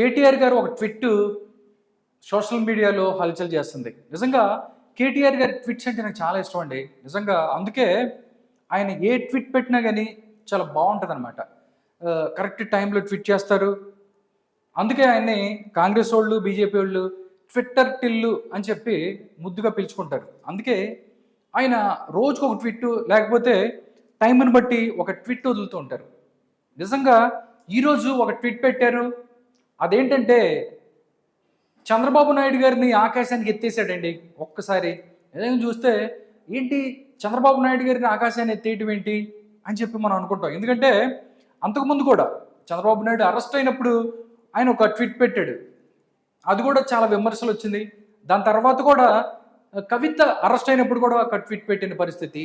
కేటీఆర్ గారు ఒక tweet social మీడియాలో హల్చల్ చేస్తుంది. నిజంగా కేటీఆర్ గారి ట్విట్స్ అంటే నాకు చాలా ఇష్టం అండి. నిజంగా అందుకే ఆయన ఏ ట్విట్ పెట్టినా కానీ చాలా బాగుంటుంది అనమాట కరెక్ట్ టైంలో ట్విట్ చేస్తారు. అందుకే ఆయన్ని కాంగ్రెస్ వాళ్ళు బీజేపీ వాళ్ళు ట్విట్టర్ టిల్లు అని చెప్పి ముద్దుగా పిలుచుకుంటారు. అందుకే ఆయన రోజుకు ఒక ట్విట్ లేకపోతే టైంను బట్టి ఒక ట్విట్ వదులుతూ ఉంటారు. నిజంగా ఈరోజు ఒక ట్విట్ పెట్టారు. అదేంటంటే చంద్రబాబు నాయుడు గారిని ఆకాశానికి ఎత్తేసాడండి ఒక్కసారి. ఏదైనా చూస్తే ఏంటి చంద్రబాబు నాయుడు గారిని ఆకాశాన్ని ఎత్తేయటం ఏంటి అని చెప్పి మనం అనుకుంటాం. ఎందుకంటే అంతకుముందు కూడా చంద్రబాబు నాయుడు అరెస్ట్ అయినప్పుడు ఆయన ఒక ట్వీట్ పెట్టాడు. అది కూడా చాలా విమర్శలు వచ్చింది. దాని తర్వాత కూడా కవిత అరెస్ట్ అయినప్పుడు కూడా ఒక ట్వీట్ పెట్టిన పరిస్థితి.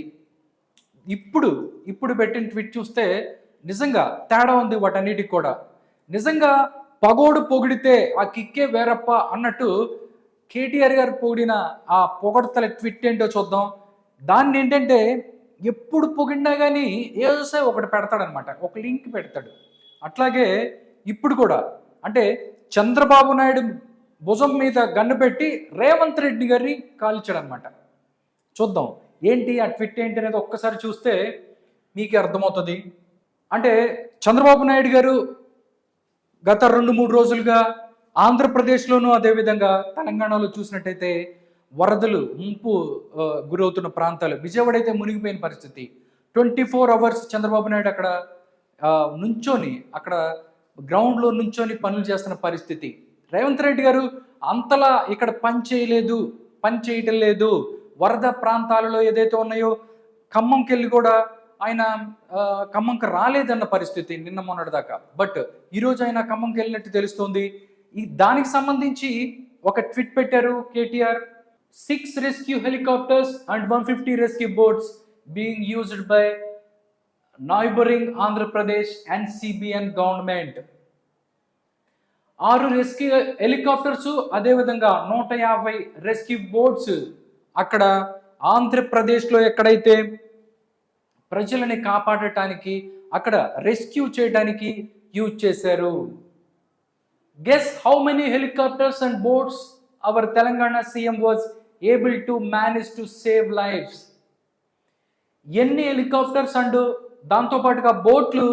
ఇప్పుడు ఇప్పుడు పెట్టిన ట్వీట్ చూస్తే నిజంగా తేడా ఉంది వాటన్నిటికి కూడా. నిజంగా పగోడు పొగిడితే ఆ కిక్కే వేరప్ప అన్నట్టు కేటీఆర్ గారు పొగిడిన ఆ పొగడతల ట్విట్ ఏంటో చూద్దాం. దాన్ని ఏంటంటే ఎప్పుడు పొగిడినా కానీ ఏదోసే ఒకటి పెడతాడనమాట ఒక లింక్ పెడతాడు. అట్లాగే ఇప్పుడు కూడా అంటే చంద్రబాబు నాయుడు భుజం మీద గన్ను పెట్టి రేవంత్ రెడ్డి గారిని కాల్చాడనమాట. చూద్దాం ఏంటి ఆ ట్విట్ ఏంటి అనేది ఒక్కసారి చూస్తే మీకే అర్థమవుతుంది. అంటే చంద్రబాబు నాయుడు గారు గత రెండు మూడు రోజులుగా ఆంధ్రప్రదేశ్లోనూ అదేవిధంగా తెలంగాణలో చూసినట్టయితే వరదలు ముంపు గురవుతున్న ప్రాంతాలు. విజయవాడ అయితే మునిగిపోయిన పరిస్థితి. Twenty four hours Chandrababu Naidu అక్కడ ఆ, నుంచొని అక్కడ గ్రౌండ్లో నుంచొని పనులు చేస్తున్న పరిస్థితి. రేవంత్ రెడ్డి గారు అంతలా ఇక్కడ పని చేయలేదు పని చేయటం లేదు. వరద ప్రాంతాలలో ఏదైతే ఉన్నాయో ఖమ్మంకెళ్ళి కూడా ఆయన ఖమ్మంకి రాలేదన్న పరిస్థితి నిన్న మొన్నటి దాకా. బట్ ఈరోజు ఆయన ఖమ్మంకి వెళ్ళినట్టు తెలుస్తోంది. ఈ దానికి సంబంధించి ఒక ట్వీట్ పెట్టారు KTR. Six rescue helicopters and one fifty rescue boats being used by neighbouring Andhra Pradesh and CBN government ఆరు రెస్క్యూ హెలికాప్టర్స్ అదేవిధంగా నూట యాభై రెస్క్యూ బోట్స్ అక్కడ ఆంధ్రప్రదేశ్లో ఎక్కడైతే ప్రజలని కాపాడటానికి అక్కడ రెస్క్యూ చేయడానికి యూజ్ చేశారు. Guess how many helicopters and boats our Telangana CM was able to manage to save lives ఎన్ని హెలికాప్టర్స్ అండ్ దాంతోపాటుగా బోట్లు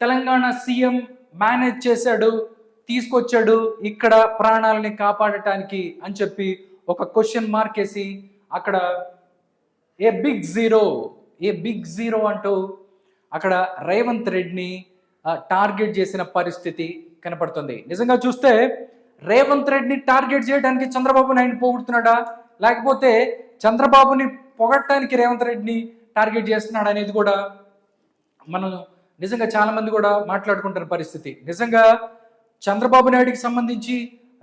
తెలంగాణ సీఎం మేనేజ్ చేశాడు తీసుకొచ్చాడు ఇక్కడ ప్రాణాలని కాపాడటానికి అని చెప్పి ఒక క్వశ్చన్ మార్క్ వేసి అక్కడ a big zero a big zero అంటూ అక్కడ రేవంత్ రెడ్డిని టార్గెట్ చేసిన పరిస్థితి కనపడుతుంది. నిజంగా చూస్తే రేవంత్ రెడ్డిని టార్గెట్ చేయడానికి చంద్రబాబు నాయుడు పోగొడుతున్నాడా? లేకపోతే చంద్రబాబుని పొగట్టడానికి రేవంత్ రెడ్డిని టార్గెట్ చేస్తున్నాడు అనేది కూడా మనం నిజంగా చాలామంది కూడా మాట్లాడుకుంటున్న పరిస్థితి. నిజంగా చంద్రబాబు నాయుడుకి సంబంధించి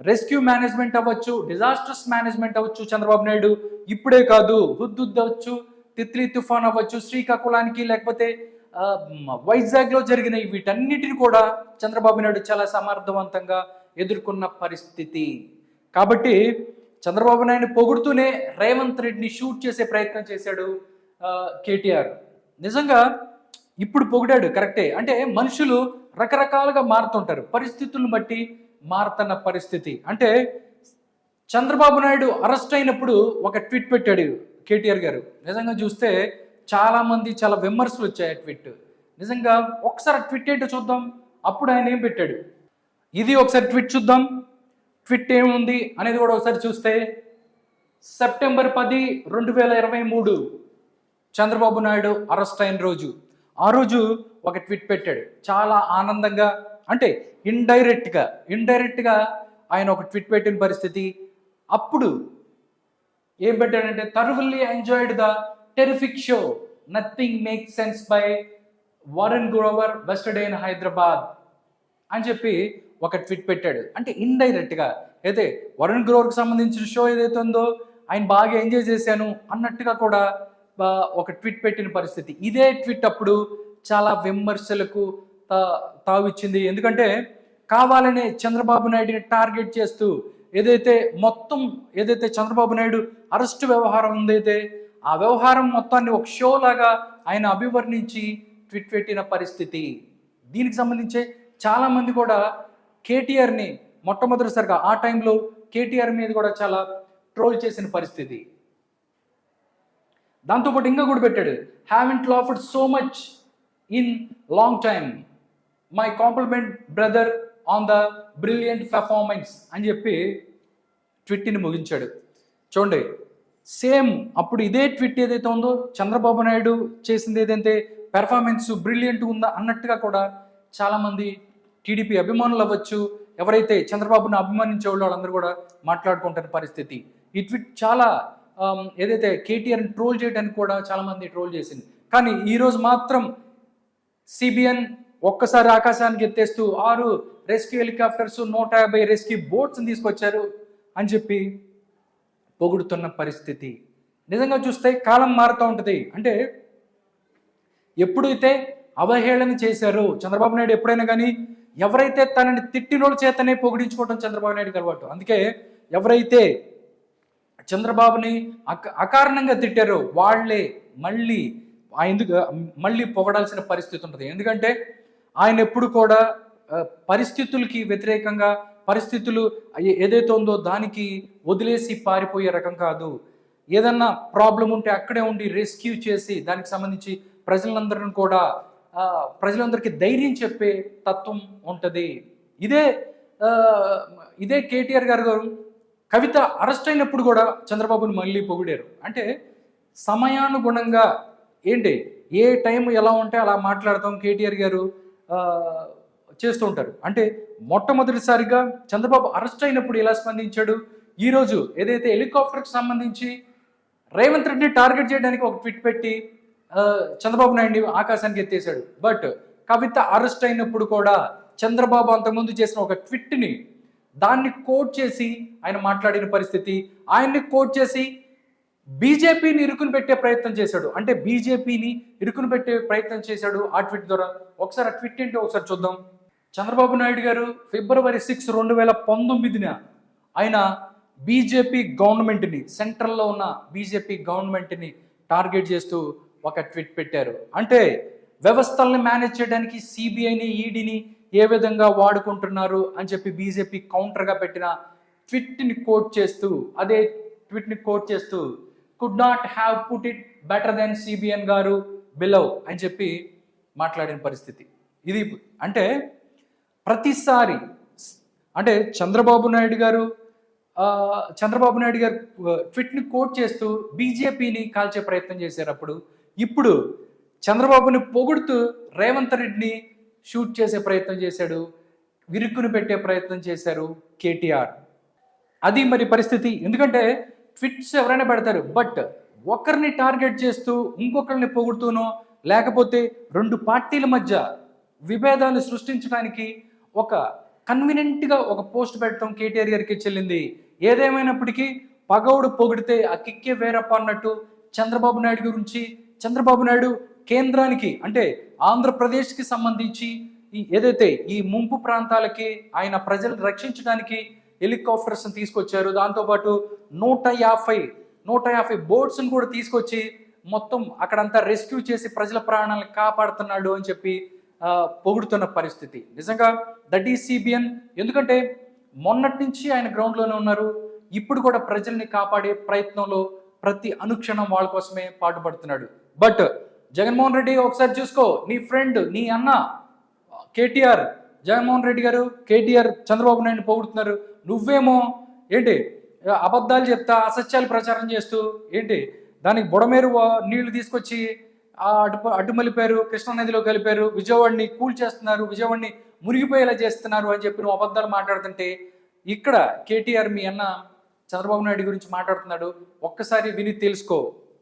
రెస్క్యూ మేనేజ్మెంట్ అవ్వచ్చు డిజాస్టర్స్ మేనేజ్మెంట్ అవ్వచ్చు చంద్రబాబు నాయుడు. ఇప్పుడే కాదు హుద్దుద్ అవ్వచ్చు తిత్లీ తుఫాన్ అవ్వచ్చు శ్రీకాకుళానికి లేకపోతే వైజాగ్లో జరిగిన వీటన్నిటిని కూడా చంద్రబాబు నాయుడు చాలా సమర్థవంతంగా ఎదుర్కొన్న పరిస్థితి. కాబట్టి చంద్రబాబు నాయుడు పొగుడుతూనే రేవంత్ రెడ్డిని షూట్ చేసే ప్రయత్నం చేశాడు కేటీఆర్. నిజంగా ఇప్పుడు పొగిడాడు కరెక్టే. అంటే మనుషులు రకరకాలుగా మారుతుంటారు పరిస్థితులను బట్టి మారుతున్న పరిస్థితి. అంటే చంద్రబాబు నాయుడు అరెస్ట్ అయినప్పుడు ఒక ట్వీట్ పెట్టాడు కేటీఆర్ గారు. నిజంగా చూస్తే చాలామంది చాలా విమర్శలు వచ్చాయి ఆ ట్వీట్. నిజంగా ఒకసారి ట్విట్ ఏంటో చూద్దాం. అప్పుడు ఆయన ఏం పెట్టాడు? ఇది ఒకసారి ట్వీట్ చూద్దాం. ట్విట్ ఏముంది అనేది కూడా ఒకసారి చూస్తే సెప్టెంబర్ పది రెండు వేల ఇరవై మూడు చంద్రబాబు నాయుడు అరెస్ట్ అయిన రోజు. ఆ రోజు ఒక ట్వీట్ పెట్టాడు. చాలా ఆనందంగా అంటే ఇండైరెక్ట్గా ఇండైరెక్ట్గా ఆయన ఒక ట్వీట్ పెట్టిన పరిస్థితి. అప్పుడు ఏం పెట్టాడంటే truly enjoyed the terrific show nothing make sense by Varun Grover yesterday in Hyderabad అని చెప్పి ఒక ట్వీట్ పెట్టాడు. అంటే ఇండైరెక్ట్గా అయితే వరుణ్ గ్రోవర్కి సంబంధించిన షో ఏదైతే ఉందో ఆయన బాగా ఎంజాయ్ చేశాను అన్నట్టుగా కూడా ఒక ట్వీట్ పెట్టిన పరిస్థితి. ఇదే ట్వీట్ అప్పుడు చాలా విమర్శలకు తా- తావిచ్చింది. ఎందుకంటే కావాలనే చంద్రబాబు నాయుడిని టార్గెట్ చేస్తూ ఏదైతే మొత్తం ఏదైతే చంద్రబాబు నాయుడు అరెస్ట్ వ్యవహారం ఉందైతే ఆ వ్యవహారం మొత్తాన్ని ఒక షో లాగా ఆయన అభివర్ణించి ట్వీట్ పెట్టిన పరిస్థితి. దీనికి సంబంధించి చాలామంది కూడా కేటీఆర్ని మొట్టమొదటిసారిగా ఆ టైంలో కేటీఆర్ మీద కూడా చాలా ట్రోల్ చేసిన పరిస్థితి. దాంతోపాటు ఇంకా కూడా పెట్టాడు. Haven't laughed so much in long time my compliment brother on the brilliant performance అని చెప్పి ట్విట్ని ముగించాడు. చూడండి సేమ్ అప్పుడు ఇదే ట్విట్ ఏదైతే ఉందో చంద్రబాబు నాయుడు చేసింది ఏదైతే పెర్ఫార్మెన్స్ బ్రిలియంట్ ఉందా అన్నట్టుగా కూడా చాలామంది టీడీపీ అభిమానులు అవ్వచ్చు ఎవరైతే చంద్రబాబును అభిమానించే వాళ్ళు వాళ్ళందరూ కూడా మాట్లాడుకుంటున్న పరిస్థితి. ఈ ట్విట్ చాలా ఏదైతే కేటీఆర్ని ట్రోల్ చేయడానికి కూడా చాలామంది ట్రోల్ చేసింది. కానీ ఈరోజు మాత్రం సిబిఎన్ ఒక్కసారి ఆకాశానికి ఎత్తేస్తూ ఆరు రెస్క్యూ హెలికాప్టర్స్ నూట యాభై రెస్క్యూ బోట్స్ని తీసుకొచ్చారు అని చెప్పి పొగుడుతున్న పరిస్థితి. నిజంగా చూస్తే కాలం మారుతూ ఉంటుంది. అంటే ఎప్పుడైతే అవహేళన చేశారు చంద్రబాబు నాయుడు ఎప్పుడైనా కానీ ఎవరైతే తనని తిట్టినోళ్ళ చేతనే పొగిడించుకోవడం చంద్రబాబు నాయుడు అలవాటు. అందుకే ఎవరైతే చంద్రబాబుని అక అకారణంగా తిట్టారో వాళ్ళే మళ్ళీ ఎందుకు మళ్ళీ పొగడాల్సిన పరిస్థితి ఉంటుంది. ఎందుకంటే ఆయన ఎప్పుడు కూడా పరిస్థితులకి వ్యతిరేకంగా పరిస్థితులు ఏదైతే ఉందో దానికి వదిలేసి పారిపోయే రకం కాదు. ఏదన్నా ప్రాబ్లం ఉంటే అక్కడే ఉండి రెస్క్యూ చేసి దానికి సంబంధించి ప్రజలందరిని కూడా ప్రజలందరికీ ధైర్యం చెప్పే తత్వం ఉంటుంది. ఇదే ఇదే కేటీఆర్ గారు గారు కవిత అరెస్ట్ అయినప్పుడు కూడా చంద్రబాబుని మళ్ళీ పొగిడారు. అంటే సమయానుగుణంగా ఏంటి? ఏ టైం ఎలా ఉంటే అలా మాట్లాడతాం కేటీఆర్ గారు? చేస్తూ ఉంటారు అంటే మొట్టమొదటిసారిగా చంద్రబాబు అరెస్ట్ అయినప్పుడు ఎలా స్పందించాడు? ఈరోజు ఏదైతే హెలికాప్టర్కి సంబంధించి రేవంత్ రెడ్డిని టార్గెట్ చేయడానికి ఒక ట్విట్ పెట్టి చంద్రబాబు నాయుడిని ఆకాశానికి ఎత్తేసాడు బట్ కవిత అరెస్ట్ అయినప్పుడు కూడా చంద్రబాబు అంతకుముందు చేసిన ఒక ట్విట్ని దాన్ని కోట్ చేసి ఆయన మాట్లాడిన పరిస్థితి ఆయన్ని కోట్ చేసి బీజేపీని ఇరుకుని పెట్టే ప్రయత్నం చేశాడు. అంటే బీజేపీని ఇరుకుని పెట్టే ప్రయత్నం చేశాడు ఆ ట్వీట్ ద్వారా. ఒకసారి ఆ ట్వీట్ ఏంటో ఒకసారి చూద్దాం. చంద్రబాబు నాయుడు గారు ఫిబ్రవరి సిక్స్ రెండు వేల పంతొమ్మిదిన ఆయన బీజేపీ గవర్నమెంట్ని సెంట్రల్లో ఉన్న బీజేపీ గవర్నమెంట్ని టార్గెట్ చేస్తూ ఒక ట్వీట్ పెట్టారు. అంటే వ్యవస్థల్ని మేనేజ్ చేయడానికి సిబిఐని ఈడీని ఏ విధంగా వాడుకుంటున్నారు అని చెప్పి బీజేపీ కౌంటర్గా పెట్టిన ట్విట్ని కోట్ చేస్తూ అదే ట్విట్ని కోట్ చేస్తూ could not have put it better then CBN garu below అని చెప్పి మాట్లాడిన పరిస్థితి. ఇది అంటే ప్రతిసారి అంటే చంద్రబాబు నాయుడు గారు చంద్రబాబు నాయుడు గారు ట్విట్ని కోట్ చేస్తూ బీజేపీని కాల్చే ప్రయత్నం చేశారు అప్పుడు. ఇప్పుడు చంద్రబాబుని పొగుడుతూ రేవంత్ రెడ్డిని షూట్ చేసే ప్రయత్నం చేశాడు విరుక్కుని పెట్టే ప్రయత్నం చేశారు కేటీఆర్. అది మరి పరిస్థితి. ఎందుకంటే ట్విట్స్ ఎవరైనా పెడతారు బట్ ఒకరిని టార్గెట్ చేస్తూ ఇంకొకరిని పొగుడుతూనో లేకపోతే రెండు పార్టీల మధ్య విభేదాలు సృష్టించడానికి ఒక కన్వీనెంట్గా ఒక పోస్ట్ పెట్టడం కేటీఆర్ గారికి చెల్లింది. ఏదేమైనప్పటికీ పగౌడు పొగిడితే ఆ కిక్కే వేరప్ప అన్నట్టు చంద్రబాబు నాయుడు గురించి చంద్రబాబు నాయుడు కేంద్రానికి అంటే ఆంధ్రప్రదేశ్కి సంబంధించి ఈ ఏదైతే ఈ ముంపు ప్రాంతాలకి ఆయన ప్రజలు రక్షించడానికి హెలికాప్టర్స్ తీసుకొచ్చారు. దాంతోపాటు నూట యాభై నూట యాభై బోట్స్ని కూడా తీసుకొచ్చి మొత్తం అక్కడంతా రెస్క్యూ చేసి ప్రజల ప్రాణాలను కాపాడుతున్నాడు అని చెప్పి పొగుడుతున్న పరిస్థితి. నిజంగా దట్ ఈ సిబిఎన్ ఎందుకంటే మొన్నటి నుంచి ఆయన గ్రౌండ్లోనే ఉన్నారు. ఇప్పుడు కూడా ప్రజల్ని కాపాడే ప్రయత్నంలో ప్రతి అనుక్షణం వాళ్ళ కోసమే పాటుపడుతున్నాడు. బట్ జగన్మోహన్ రెడ్డి ఒకసారి చూసుకో నీ ఫ్రెండ్ నీ అన్న కేటీఆర్ జగన్మోహన్ రెడ్డి గారు కేటీఆర్ చంద్రబాబు నాయుడు పొగుడుతున్నారు. నువ్వేమో ఏంటి అబద్ధాలు చెప్తా అసత్యాలు ప్రచారం చేస్తూ ఏంటి దానికి బుడమేరు నీళ్ళు తీసుకొచ్చి అటు అడ్డు మలిపారు కృష్ణానదిలో కలిపారు విజయవాడిని కూల్ చేస్తున్నారు విజయవాడిని మునిగిపోయేలా చేస్తున్నారు అని చెప్పి నువ్వు అబద్ధాలు మాట్లాడుతుంటే ఇక్కడ కేటీఆర్ మీ అన్న చంద్రబాబు నాయుడు గురించి మాట్లాడుతున్నాడు ఒక్కసారి విని తెలుసుకో.